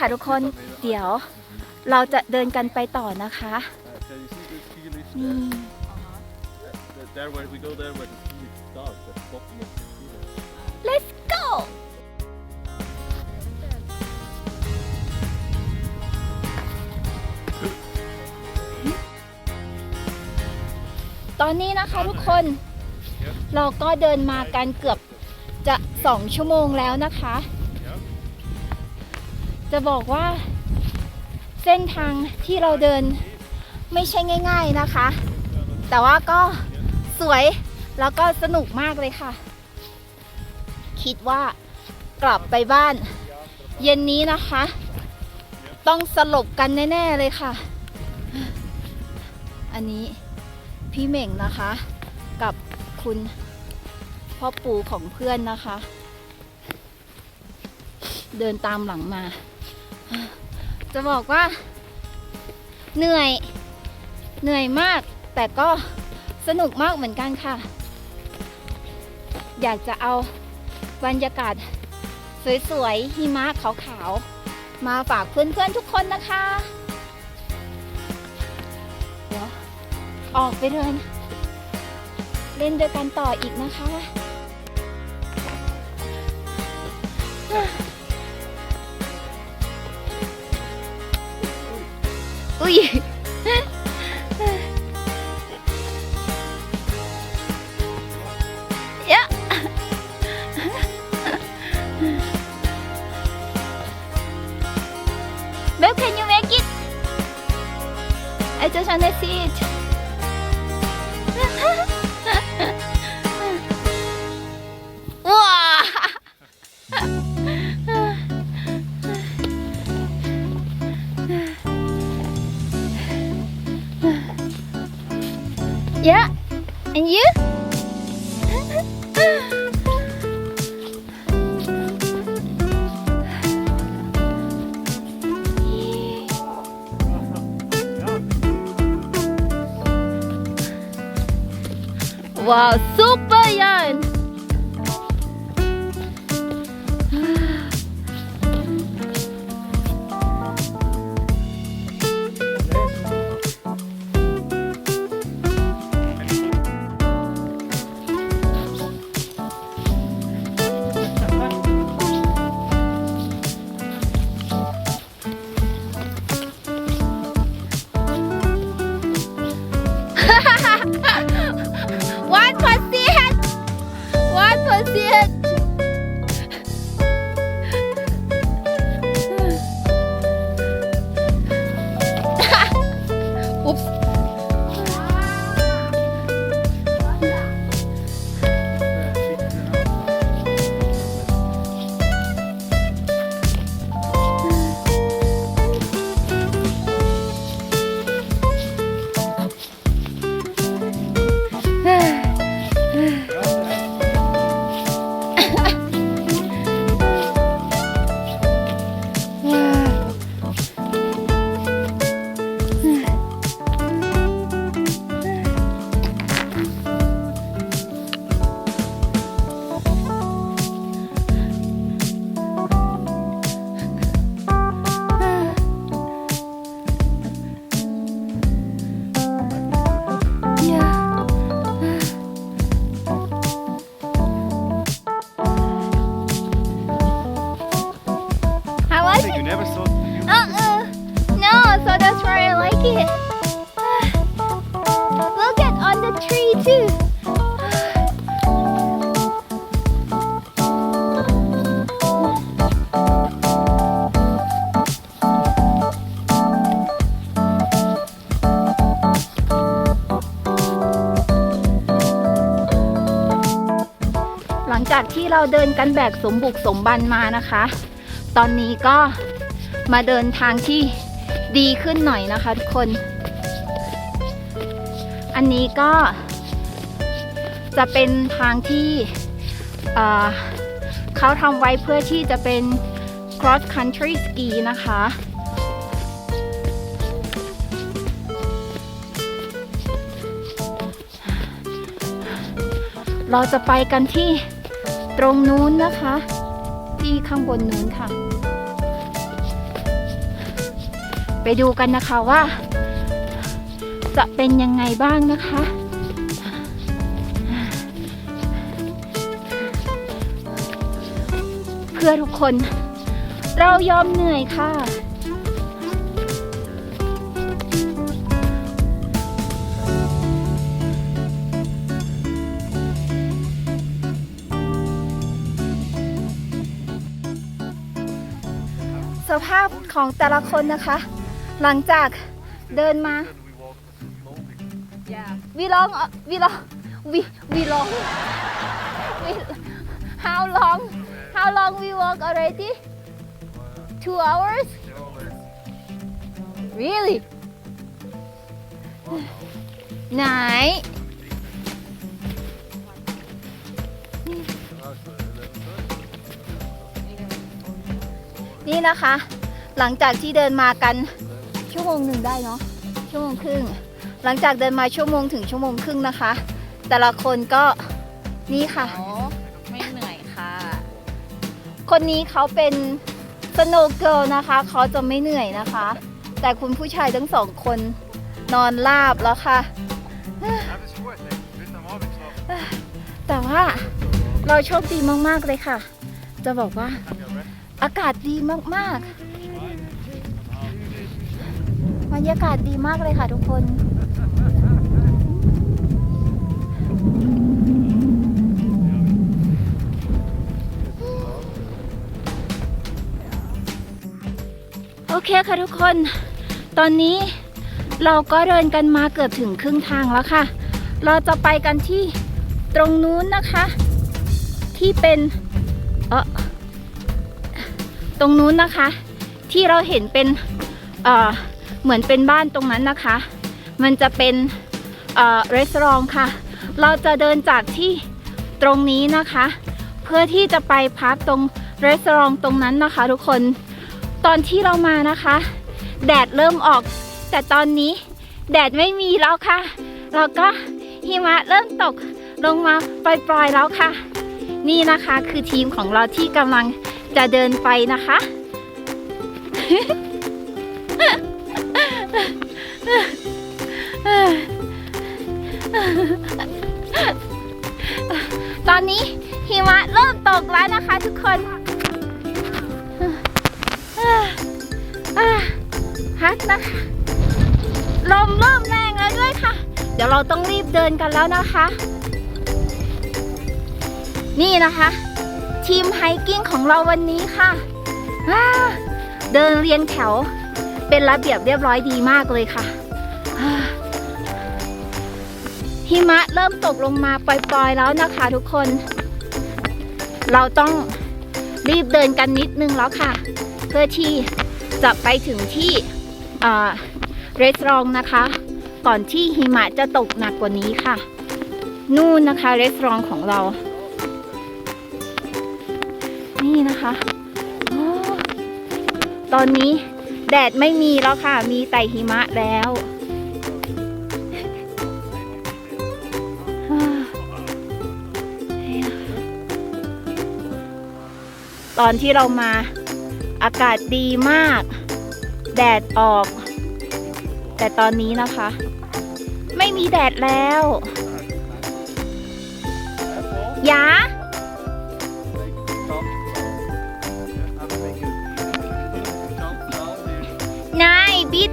ค่ะทุกคน เดี๋ยวเราจะเดินกันไปต่อนะคะนี่ Let's go! ตอนนี้นะคะทุกคนเราก็เดินมากันเกือบจะสองชั่วโมงแล้วนะคะ จะบอกว่าเส้นทางที่เราเดินไม่ใช่ง่าย ๆนะคะ แต่ว่าก็สวยแล้วก็สนุกมากเลยค่ะ คิดว่ากลับไปบ้าน เย็นนี้นะคะ ต้องสลบกันแน่ ๆ เลยค่ะ อันนี้พี่เหม่งนะคะ กับคุณพ่อปู่ของเพื่อนนะคะ เดินตามหลังมา จะบอกว่าเหนื่อยเหนื่อยมาก แต่ก็สนุกมากเหมือนกันค่ะ อยากจะเอาบรรยากาศสวยๆหิมะขาวๆ มาฝากเพื่อนๆทุกคนนะคะ เดี๋ยว ออกไปเดินเล่นด้วยกันต่ออีกนะคะ Uy! ya! Where can you make it? I just wanna see it. Yeah, and you? Wow, super yan! เราเดินกันแบบสมบุกสมบันมานะคะ ตอนนี้ก็มาเดินทางที่ดีขึ้นหน่อยนะคะทุกคน อันนี้ก็จะเป็นทางที่เเขาทำไว้เพื่อที่จะเป็น cross country ski นะคะ เราจะไปกันที่ ตรงนู้นนะคะ ที่ข้างบนนู้นค่ะ ไปดูกันนะคะว่า จะเป็นยังไงบ้างนะคะเพื่อทุกคน เรายอมเหนื่อยค่ะ ภาพของแต่ละคนนะคะ หลังจากเดินมา we long uh, we long we we long we, how long how long we walk already two hours really ไหน นี่นะคะ หลังจากที่เดินมากันชั่วโมงหนึ่งได้เนาะชั่วโมงครึ่ง หลังจากเดินมาชั่วโมงถึงชั่วโมงครึ่งนะคะ แต่ละคนก็นี่ค่ะ ไม่เหนื่อยค่ะ คนนี้เขาเป็นสโนว์เกิลนะคะเขาจะไม่เหนื่อยนะคะ แต่คุณผู้ชายทั้งสองคนนอนราบแล้วค่ะ แต่ว่าเราโชคดีมาก ๆ เลยค่ะ จะบอกว่า อากาศดีมากๆบรรยากาศดีมากเลยค่ะทุกคนโอเคค่ะทุกคน ตอนนี้เราก็เดินกันมาเกือบถึงครึ่งทางแล้วค่ะ เราจะไปกันที่ตรงนู้นนะคะ ที่เป็นเออ ตรงนู้นนะคะ ที่เราเห็นเป็นเเหมือนเป็นบ้านตรงนั้นนะคะ มันจะเป็นเอ่อรีสอร์ทค่ะ เราจะเดินจากที่ตรงนี้นะคะ เพื่อที่จะไปพักตรงรีสอร์ทตรงนั้นนะคะ ทุกคนตอนที่เรามานะคะ แดดเริ่มออก แต่ตอนนี้แดดไม่มีแล้วค่ะ แล้วก็หิมะเริ่มตกลงมาปล่อยๆแล้วค่ะ นี่นะคะคือทีมของเราที่กำลัง จะเดินไปนะคะ ตอนนี้หิมะเริ่มตกแล้วนะคะทุกคนอ่าพักนะคะลมเริ่มแรงแล้วด้วยค่ะ เดี๋ยวเราต้องรีบเดินกันแล้วนะคะ นี่นะคะ ทีมไฮกิ้งของเราวันนี้ค่ะอ่าเดินเรียงแถว เป็นระเบียบเรียบร้อยดีมากเลยค่ะหิมะเริ่มตกลงมาปล่อยๆแล้วนะคะทุกคน เราต้องรีบเดินกันนิดนึงแล้วค่ะ เพื่อที่จะไปถึงที่เรสรองนะคะ ก่อนที่หิมะจะตกหนักกว่านี้ค่ะ นู่นนะคะเรสรองของเรา นี่นะคะโอ้ตอนนี้แดดไม่มีแล้วค่ะ มีแต่หิมะแล้วอ่านี่นะคะตอนที่เรามาอากาศดีมาก แดดออก แต่ตอนนี้นะคะ ไม่มีแดดแล้วหยา นาย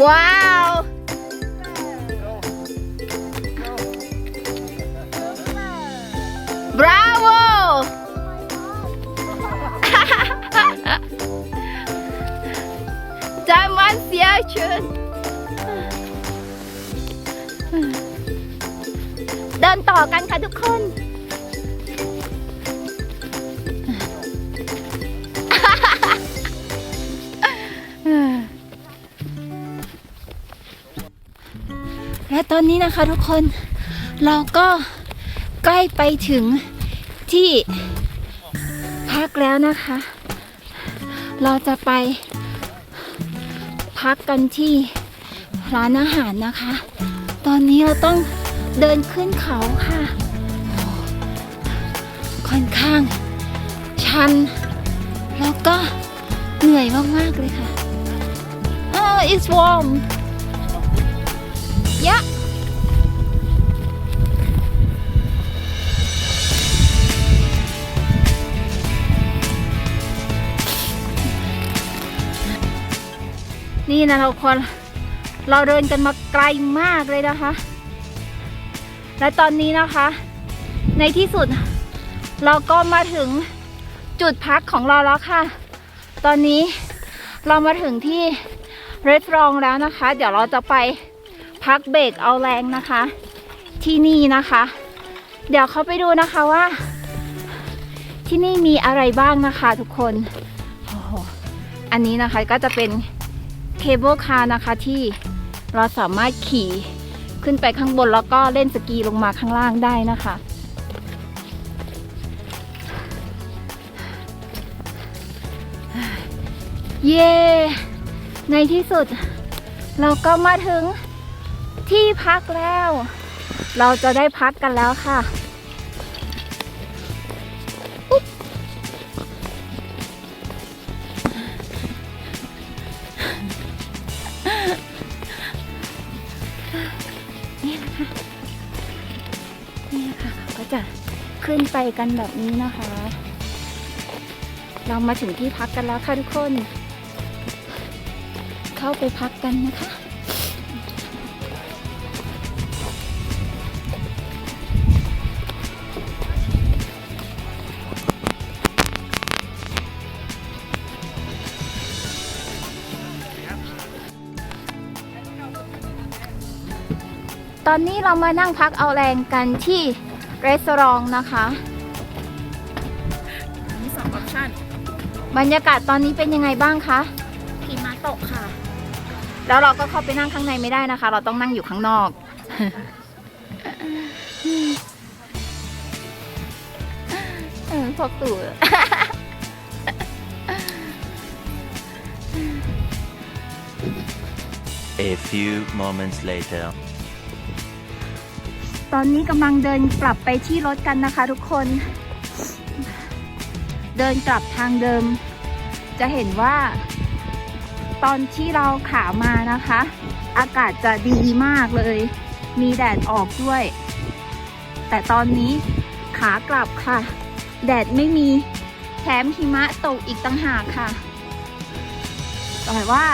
ว้าว บราโว Zaman sehr schön เดินต่อกันค่ะทุกคน และตอนนี้นะคะทุกคนเราก็ใกล้ไปถึงที่พักแล้วนะคะ เราจะไปพักกันที่ร้านอาหารนะคะ ตอนนี้เราต้องเดินขึ้นเขาค่ะ ค่อนข้างชัน แล้วก็เหนื่อยมาก ๆ เลยค่ะ Oh it's warm yeah นี่นะทุกคน เราเดินกันมาไกลมากเลยนะคะ และตอนนี้นะคะ ในที่สุด เราก็มาถึงจุดพักของเราแล้วค่ะ ตอนนี้เรามาถึงที่เรสรองแล้วนะคะ เดี๋ยวเราจะไป พักเบรกเอาแรงนะคะ ที่นี่นะคะ เดี๋ยวเขาไปดูนะคะว่า ที่นี่มีอะไรบ้างนะคะทุกคนโอ้โหอันนี้นะคะก็จะเป็นเคเบิลคาร์นะคะที่เราสามารถขี่ขึ้นไปข้างบนแล้วก็เล่นสกีลงมาข้างล่างได้นะคะ เย้ ในที่สุด เราก็มาถึง ที่พักแล้ว เราจะได้พักกันแล้วค่ะนี่นะคะนี่นะคะก็จะขึ้นไปกันแบบนี้นะคะ เรามาถึงที่พักกันแล้วค่ะทุกคน เข้าไปพักกันนะคะ อนนี้เรามานั่งพักเอาแรงกันที่รีสอร์ทนะคะมีสองออปชั่นบรรยากาศตอนนี้เป็นยังไงบ้างคะหิมะตกค่ะ แล้วเราก็เข้าไปนั่งข้างในไม่ได้นะคะ เราต้องนั่งอยู่ข้างนอก เออพวกตู่ A few moments later. ตอนนี้กำลังเดินกลับไปที่รถกันนะคะทุกคน เดินกลับทางเดิม จะเห็นว่า ตอนที่เราขามานะคะ อากาศจะดีมากเลย มีแดดออกด้วย แต่ตอนนี้ขากลับค่ะ แดดไม่มีแถมหิมะตกอีกต่างหากค่ะแต่ว่า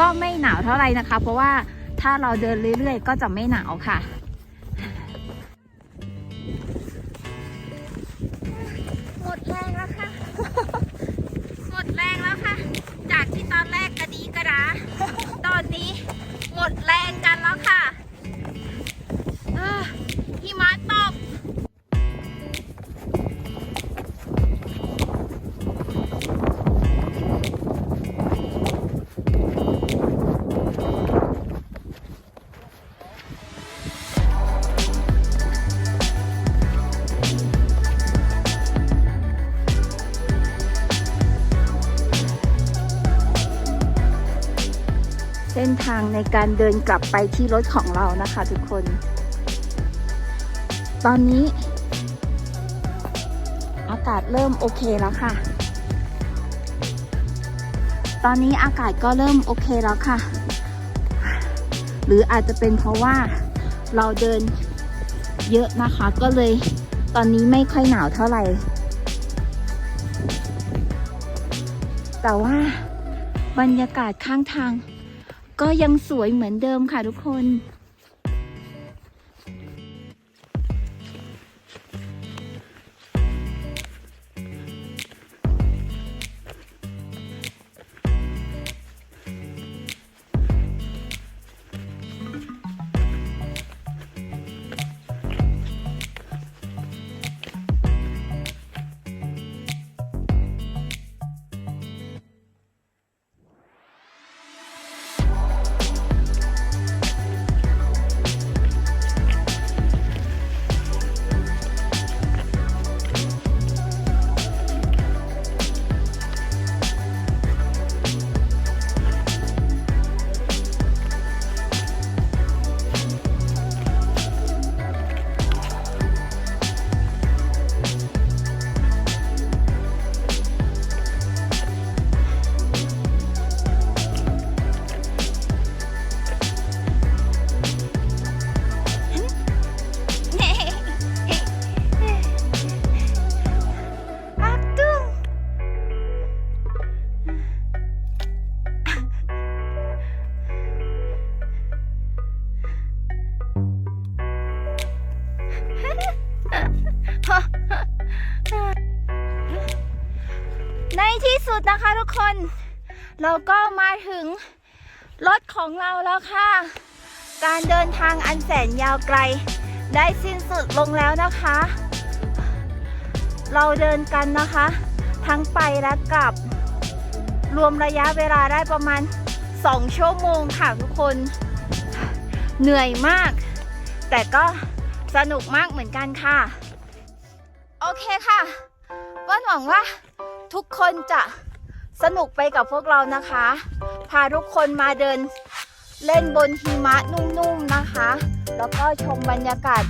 ก็ไม่หนาวเท่าไหร่นะคะ เพราะว่าถ้าเราเดินเรื่อยๆ ก็จะไม่หนาวค่ะางในการเดินกลับไปที่รถของเรานะคะทุกคน ตอนนี้ อากาศเริ่มโอเคแล้วค่ะ ตอนนี้อากาศก็เริ่มโอเคแล้วค่ะ หรืออาจจะเป็นเพราะว่าเราเดินเยอะนะคะ ก็เลยตอนนี้ไม่ค่อยหนาวเท่าไหร่ แต่ว่าบรรยากาศข้างทาง ก็ยังสวยเหมือนเดิมค่ะทุกคน สุดนะคะทุกคน เราก็มาถึงรถของเราแล้วค่ะ การเดินทางอันแสนยาวไกล ได้สิ้นสุดลงแล้วนะคะ เราเดินกันนะคะ ทั้งไปและกลับ รวมระยะเวลาได้ประมาณ 2 ชั่วโมงค่ะทุกคน เหนื่อยมาก แต่ก็สนุกมากเหมือนกันค่ะ โอเคค่ะเปิ้ลหวังว่าทุกคนจะ สนุกไปกับพวกเรานะคะ พาทุกคนมาเดินเล่นบนหิมะนุ่มๆนะคะ แล้วก็ชมบรรยากาศ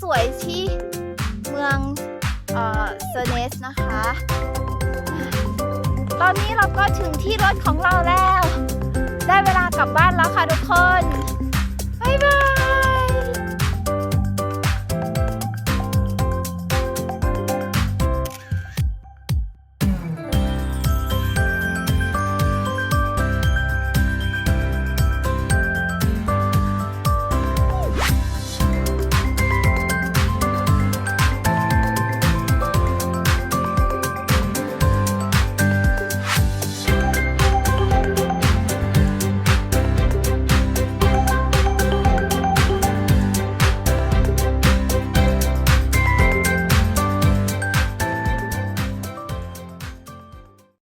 สวยๆที่เมืองเซเนสนะคะ ตอนนี้เราก็ถึงที่รถของเราแล้ว ได้เวลากลับบ้านแล้วค่ะทุกคน บ๊ายบา